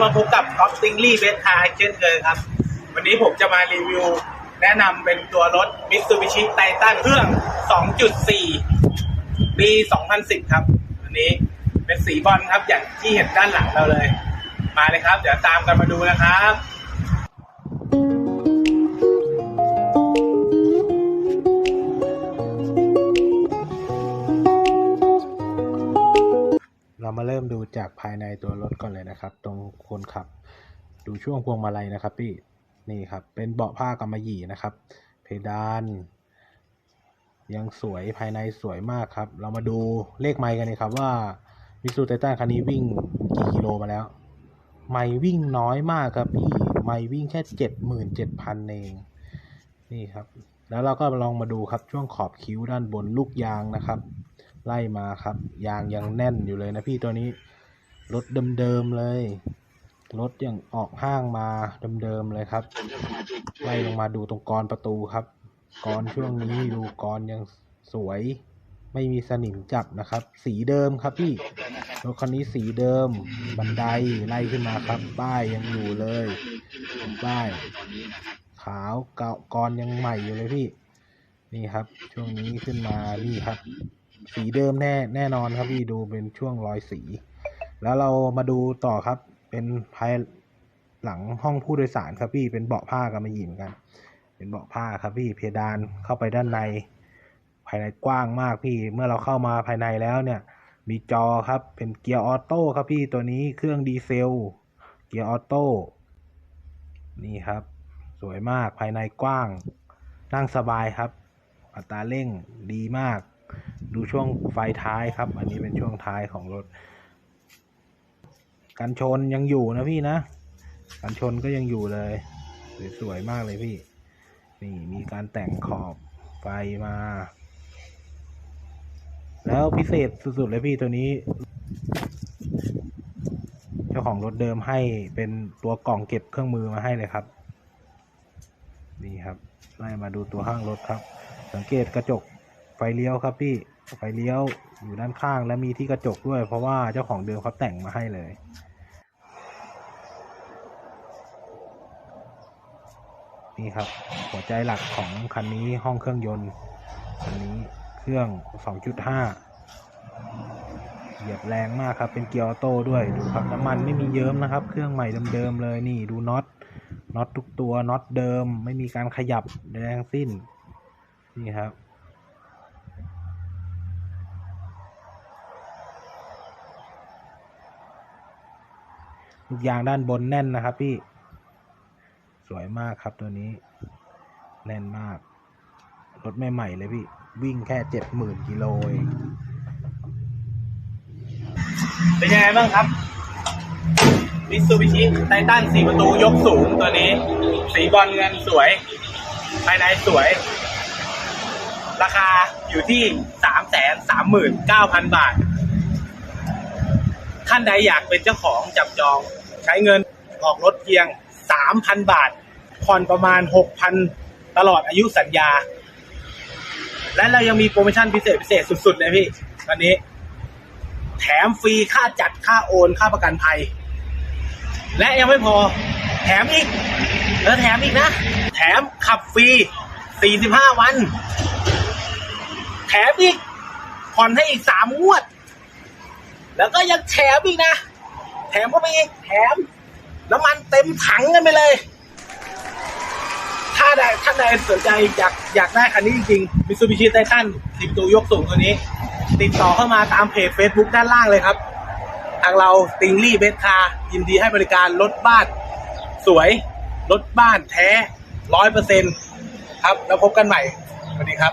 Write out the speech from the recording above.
ท็อปติงลี่เบสคาเช่นเคยครับ วันนี้ผมจะมารีวิว แนะนำเป็นตัวรถ Mitsubishi Titan เครื่อง 2.4 ปี 2010 ครับวันนี้เป็นสีบอลครับอย่างที่เห็นด้านหลังเราเลย มาเลยครับ เดี๋ยวตามกันมาดูนะครับ มาเริ่มดูจากภายในตัวรถก่อนเลยนะครับ ตรงคนขับ ดูช่วงพวงมาลัยนะครับพี่นี่ครับเป็นเบาะผ้ากำมะหยี่นะครับ เพดาน ยังสวยภายในสวยมากครับ เรามาดูเลขไมล์กันเลยครับว่ามิสูไททันคันนี้วิ่งกี่กิโลมาแล้ว ไมล์วิ่งน้อยมากครับพี่ไมล์วิ่งแค่เจ็ดหมื่นเจ็ดพันเองนี่ครับ แล้วเราก็ลองมาดูครับช่วงขอบคิ้วด้านบนลูกยางนะครับ ไล่มาครับ ยางยังแน่นอยู่เลยนะพี่ตัวนี้ รถเดิมๆเลย รถยังออกห้างมาเดิมๆเลยครับ ไล่ลงมาดูตรงกรประตูครับ กรช่วงนี้ดูกรยังสวย ไม่มีสนิมจับนะครับ สีเดิมครับพี่ รถคันนี้สีเดิม บันไดไล่ขึ้นมาครับ ป้ายยังอยู่เลยป้ายขาวเก่ากรยังใหม่อยู่เลยพี่ นี่ครับ ช่วงนี้ขึ้นมานี่ครับ สีเดิมแน่แน่นอนครับพี่ดูเป็นช่วงรอยสี แล้วเรามาดูต่อครับ เป็นภายหลังห้องผู้โดยสารครับพี่เป็นเบาะผ้ากันมาหยิมกัน เป็นเบาะผ้าครับพี่เพดานเข้าไปด้านใน ภายในกว้างมากพี่ เมื่อเราเข้ามาภายในแล้วเนี่ย มีจอครับเป็นเกียร์ออโต้ครับพี่ตัวนี้เครื่องดีเซลเกียร์ออโต้นี่ครับ สวยมากภายในกว้าง นั่งสบายครับ อัตราเร่งดีมาก ดูช่วงไฟท้ายครับ อันนี้เป็นช่วงท้ายของรถ กันชนยังอยู่นะพี่นะกันชนก็ยังอยู่เลยสวยๆมากเลยพี่ นี่มีการแต่งขอบไฟมา แล้วพิเศษสุดๆเลยพี่ตัวนี้ เจ้าของรถเดิมให้เป็นตัวกล่องเก็บเครื่องมือมาให้เลยครับ นี่ครับไล่มาดูตัวข้างรถครับ สังเกตกระจก ฟเลี้ยวครับพี่ไฟเลี้ยวอยู่ด้านข้างและมีที่กระจกด้วย เพราะว่าเจ้าของเดิมเขาแต่งมาให้เลยนี่ครับหัวใจหลักของคันนี้ห้องเครื่องยนต์คันนี้เครื่อง 2.5 เหยียบแรงมากครับ เป็นเกียร์ออโต้ด้วยดูครับน้ำมันไม่มีเยิ้มนะครับ เครื่องใหม่เดิมๆเลยนี่ดูน็อตน็อตทุกตัวน็อตเดิม ไม่มีการขยับใดทั้งสิ้นนี่ครับ ลูกยางด้านบนแน่นนะครับพี่ สวยมากครับตัวนี้ แน่นมาก รถใหม่ๆเลยพี่ วิ่งแค่เจ็ดหมื่นกิโลเองเป็นยังไงบ้างครับมิตซูบิชิไททันสีประตูยกสูงตัวนี้ สีบอลเงินสวย ภายในสวย ราคาอยู่ที่สามแสนสามหมื่นเก้าพันบาท ท่านใดอยากเป็นเจ้าของจับจอง ใช้เงินออกรถเพียงสามพันบาท ผ่อนประมาณหกพันตลอดอายุสัญญา และเรายังมีโปรโมชั่นพิเศษพิเศษสุด ๆ เลยพี่วันนี้ แถมฟรีค่าจัดค่าโอนค่าประกันภัย และยังไม่พอแถมอีกแล้วแถมอีกนะ แถมขับฟรี 45 วัน แถมอีกผ่อนให้อีก 3 งวด แล้วก็ยังแถมอีกนะ แถมเข้าไปอีกแถมน้ำมันเต็มถังกันไปเลย ถ้าใดท่านใดสนใจอยากอยากได้คันนี้จริงๆมิซูบิชิไททันสิบตัวยกสูงตัวนี้ ติดต่อเข้ามาตามเพจ Facebook ด้านล่างเลยครับ ทางเราติงลี่เบสคายินดีให้บริการรถบ้าน สวย รถบ้านแท้ร้อยเปอร์เซ็นครับ แล้วพบกันใหม่ สวัสดีครับ